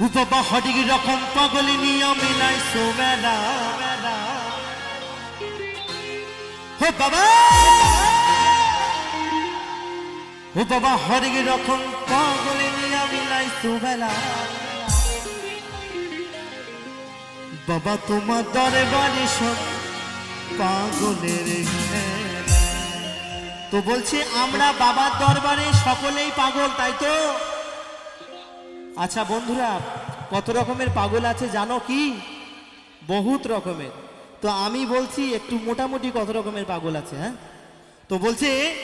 হডিক রকম পাগলি নিয়ে মিলাই সোমেলা ও বাবা ও বাবা! হডিক রকম পাগলি নিয়ে মিলাই সোমেলা বাবা, তোমার দরবারে সব পাগলের তো বলছি, আমরা বাবার দরবারে সকলেই পাগল, তাই তো? আচ্ছা বন্ধুরা, কত রকমের পাগল আছে জানো কি? বহুত রকমের। তো আমি বলছি একটু মোটামুটি কত রকমের পাগল আছে হ্যাঁ? তো বলছে,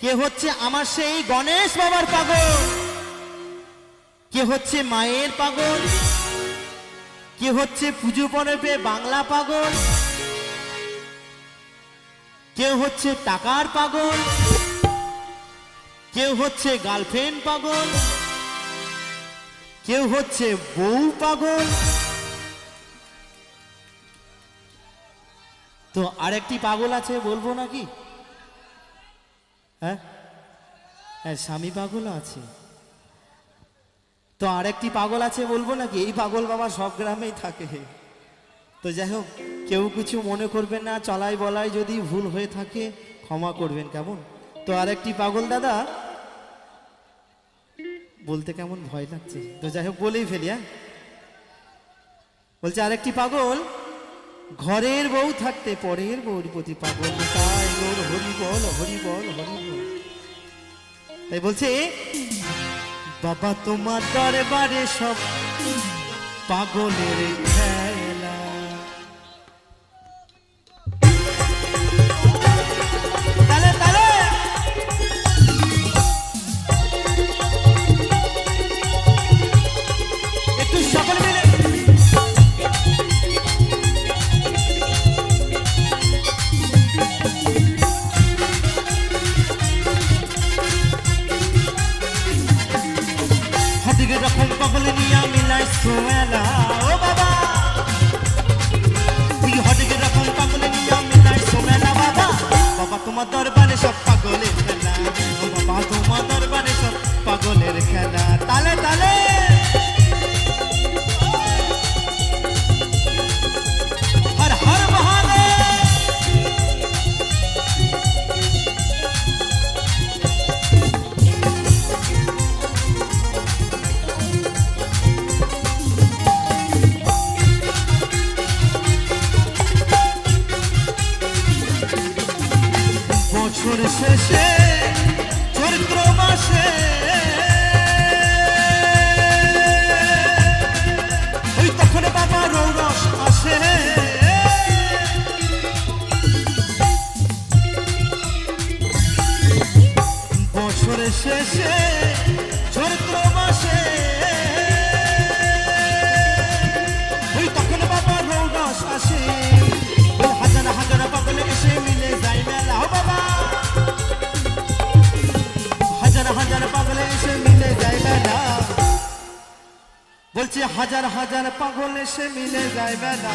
কে হচ্ছে আমার সেই গণেশ বাবার পাগল? কে হচ্ছে মায়ের পাগল? কে হচ্ছে পুজো পরবে বাংলা পাগল? কেউ হচ্ছে টাকার পাগল? কেউ হচ্ছে গার্লফ্রেন্ড পাগল? কেউ হচ্ছে বউ পাগল। তো আরেকটি পাগল আছে বলব নাকি? হ্যাঁ? হ্যাঁ স্বামী পাগল আছে। তো আরেকটি পাগল আছে বলব নাকি? এই পাগল বাবা সব গ্রামেই থাকে। তো যাই হোক, কেউ কিছু মনে করবেন না, চলাই বলাই যদি ভুল হয়ে থাকে, ক্ষমা করবেন কেমন? তো আরেকটি পাগল দাদা বলতে কেমন ভয় লাগছে? তো যাই হোক, বলেই ফেলি হ্যাঁ? বলছে, আরেকটি পাগল, ঘরের বউ থাকতে পরের বউর প্রতি পাগল তাই ওর হরি বল হরি বল হরি বল। তাই বলছে, বাবা, তোমার দরবারে সব পাগলের খেলা সোয়েলা ও বাবা। তুই হটিকে যখন পাগল তোমার দরবারে সব পাগলের খেলা। তোমার দরবারে সব পাগলের খেলা। তালে তালে। শেষে চৈত্র মাসে ওই তখন বাবা রৌরস আসে। ওই হাজার হাজার পাগল এসে মিলে যায় মেলা। বাবা! হাজার হাজার পাগল এসে মিলে যায় মেলা। বলছি হাজার হাজার পাগল এসে মিলে যায় বেলা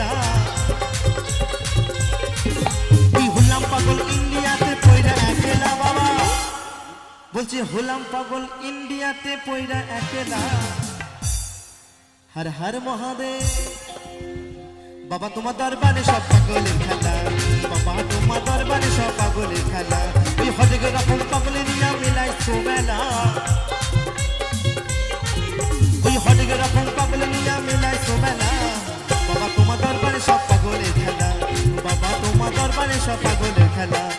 একলা ওই পাগল ইন্ডিয়াতে পয়রা একলা বাবা। বলছে হুলাম পাগল ইন্ডিয়াতে পয়রা একলা হর হর মহাদেব, বাবা তোমার দরবারে সব পাগলের খেলা। বাবা তোমার দরবারে সব পাগলের খেলা। ওই হজগে রকম পাগলের নিয়া মিলাই মেলা। খেলা